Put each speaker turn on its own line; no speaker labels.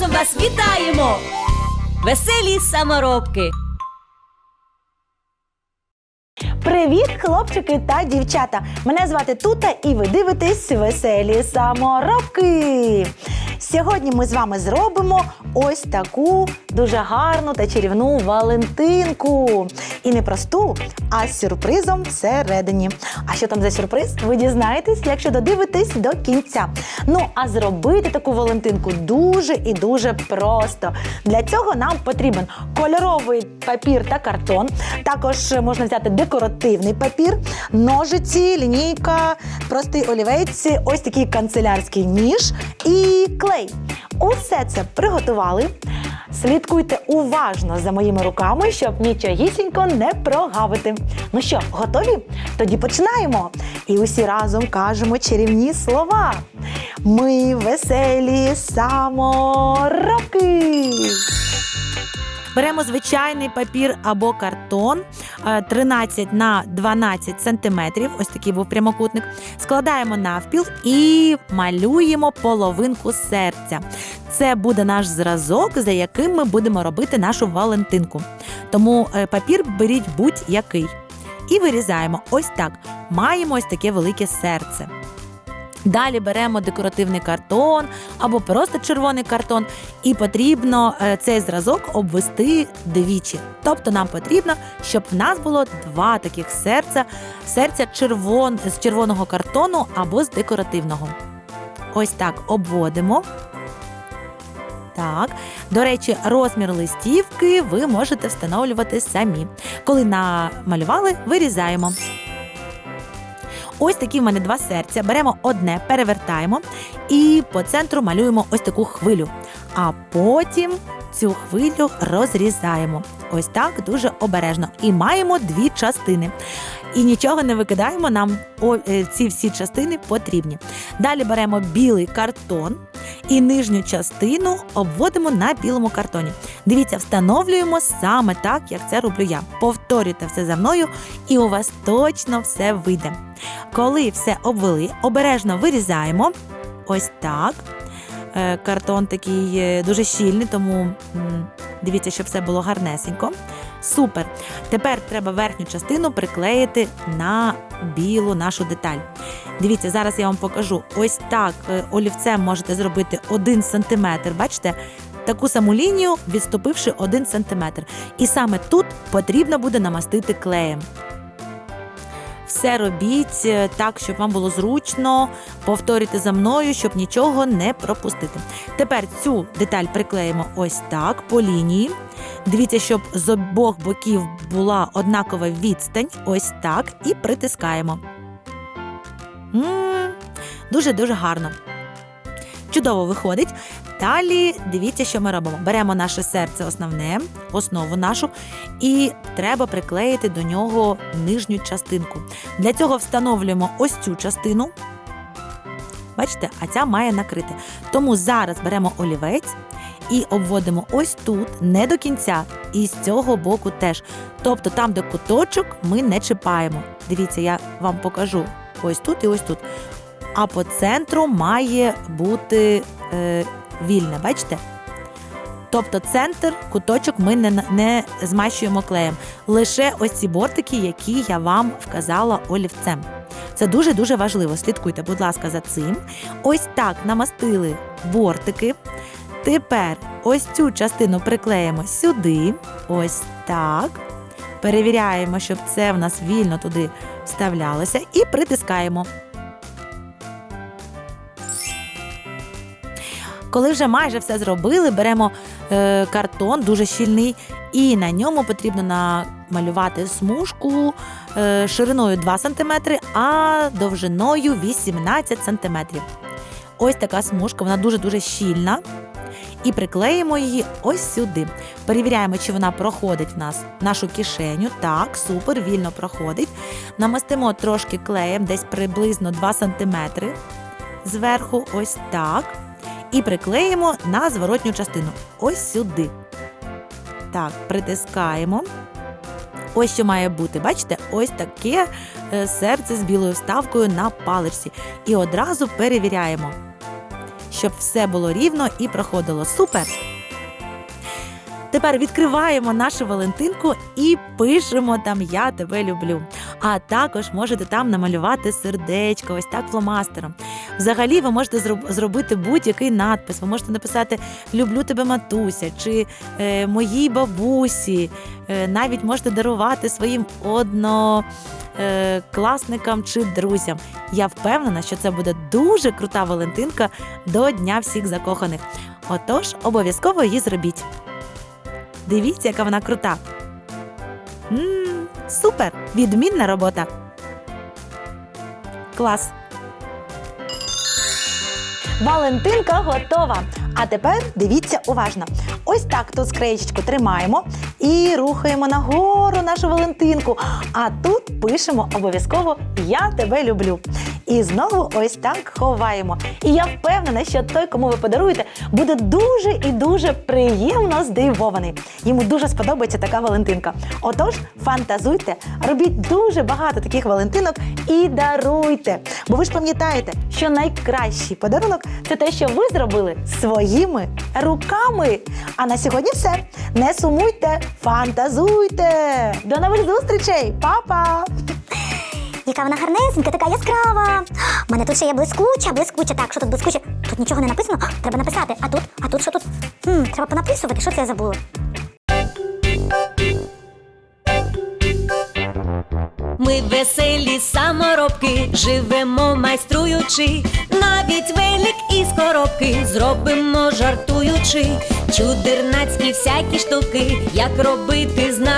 разом вас вітаємо, веселі саморобки.
Привіт, хлопчики та дівчата! Мене звати Тута, і ви дивитесь веселі саморобки. Сьогодні ми з вами зробимо ось таку дуже гарну та чарівну Валентинку. І не просту, а з сюрпризом всередині. А що там за сюрприз? Ви дізнаєтесь, якщо додивитесь до кінця. Ну а зробити таку Валентинку дуже і дуже просто. Для цього нам потрібен кольоровий папір та картон. Також можна взяти декоративний папір, ножиці, лінійка, простий олівець, ось такий канцелярський ніж і клей. Усе це приготували. Слідкуйте уважно за моїми руками, щоб нічогісінько не прогавити. Ну що, готові? Тоді починаємо. І усі разом кажемо чарівні слова. Ми веселі саморобки. Беремо звичайний папір або картон е, 13 на 12 сантиметрів. Ось такий був прямокутник. Складаємо навпіл і малюємо половинку серця. Це буде наш зразок, за яким ми будемо робити нашу Валентинку. Тому е, папір беріть будь-який. І вирізаємо ось так. Маємо ось таке велике серце. Далі беремо декоративний картон або просто червоний картон, і потрібно е, цей зразок обвести двічі. Тобто нам потрібно, щоб в нас було два таких серця: серця червон, з червоного картону або з декоративного. Ось так обводимо. Так, до речі, розмір листівки ви можете встановлювати самі. Коли намалювали, вирізаємо. Ось такі в мене два серця. Беремо одне, перевертаємо і по центру малюємо ось таку хвилю. А потім цю хвилю розрізаємо. Ось так дуже обережно. І маємо дві частини. І нічого не викидаємо, нам е, ці всі частини потрібні. Далі беремо білий картон і нижню частину обводимо на білому картоні. Дивіться, встановлюємо саме так, як це роблю я. Повторюйте все за мною, і у вас точно все вийде. Коли все обвели, обережно вирізаємо. Ось так. Е, Картон такий е, дуже щільний, тому дивіться, щоб все було гарнесенько. Супер. Тепер треба верхню частину приклеїти на білу нашу деталь. Дивіться, зараз я вам покажу. Ось так е, олівцем можете зробити 1 см. Бачите? Таку саму лінію, відступивши 1 см. І саме тут потрібно буде намастити клеєм. Все робіть е, так, щоб вам було зручно. Повторюйте за мною, щоб нічого не пропустити. Тепер цю деталь приклеїмо ось так по лінії. Дивіться, щоб з обох боків була однакова відстань, ось так, і притискаємо. Дуже-дуже гарно. Чудово виходить. Далі дивіться, що ми робимо. Беремо наше серце основне, основу нашу, і треба приклеїти до нього нижню частинку. Для цього встановлюємо ось цю частину. Бачите, а ця має накрити. Тому зараз беремо олівець і обводимо ось тут, не до кінця, і з цього боку теж. Тобто там, де куточок, ми не чіпаємо. Дивіться, я вам покажу ось тут і ось тут. А по центру має бути е, вільне, бачите? Тобто центр, куточок ми не, не змащуємо клеєм. Лише ось ці бортики, які я вам вказала олівцем. Це дуже-дуже важливо. Слідкуйте, будь ласка, за цим. Ось так намастили бортики. Тепер ось цю частину приклеїмо сюди. Ось так. Перевіряємо, щоб це в нас вільно туди вставлялося, і притискаємо. Коли вже майже все зробили, беремо е, картон дуже щільний, і на ньому потрібно намалювати смужку е, шириною 2 см, а довжиною 18 см. Ось така смужка, вона дуже-дуже щільна. і приклеїмо її ось сюди. Перевіряємо, чи вона проходить в нас нашу кишеню. Так, супер, вільно проходить. Намастимо трошки клеєм, десь приблизно 2 см зверху, ось так. І приклеїмо на зворотню частину. Ось сюди. Так, притискаємо. Ось що має бути. Бачите, ось таке е, серце з білою вставкою на паличці. І одразу перевіряємо, щоб все було рівно і проходило. Супер! Тепер відкриваємо нашу Валентинку і пишемо там Я тебе люблю. А також можете там намалювати сердечко, ось так фломастером. Взагалі, ви можете зробити будь-який надпис. Ви можете написати Люблю тебе, матуся чи е, моїй бабусі. Е, навіть можете дарувати своїм однокласникам чи друзям. Я впевнена, що це буде дуже крута Валентинка до Дня всіх закоханих. Отож, обов'язково її зробіть. Дивіться, яка вона крута. м супер! Відмінна робота. Клас!
Валентинка готова. А тепер дивіться уважно. Ось так тут склеєчку тримаємо і рухаємо нагору нашу Валентинку. А тут пишемо обов'язково Я тебе люблю. І знову ось так ховаємо. І я впевнена, що той, кому ви подаруєте, буде дуже і дуже приємно здивований. Йому дуже сподобається така Валентинка. Отож, фантазуйте, робіть дуже багато таких Валентинок і даруйте. Бо ви ж пам'ятаєте, що найкращий подарунок це те, що ви зробили своїми руками. А на сьогодні все. Не сумуйте, фантазуйте. До нових зустрічей, Па-па!
Яка вона гарнесенька, така яскрава. У мене тут ще є блискуча, блискуча. Так, що тут блискуче? Тут нічого не написано. Треба написати. А тут, а тут що тут? Хм, треба понаписувати. Що це я забула?
Ми веселі саморобки, живемо майструючи, навіть велик із коробки зробимо жартуючи, чудернацькі всякі штуки, як робити знаємо,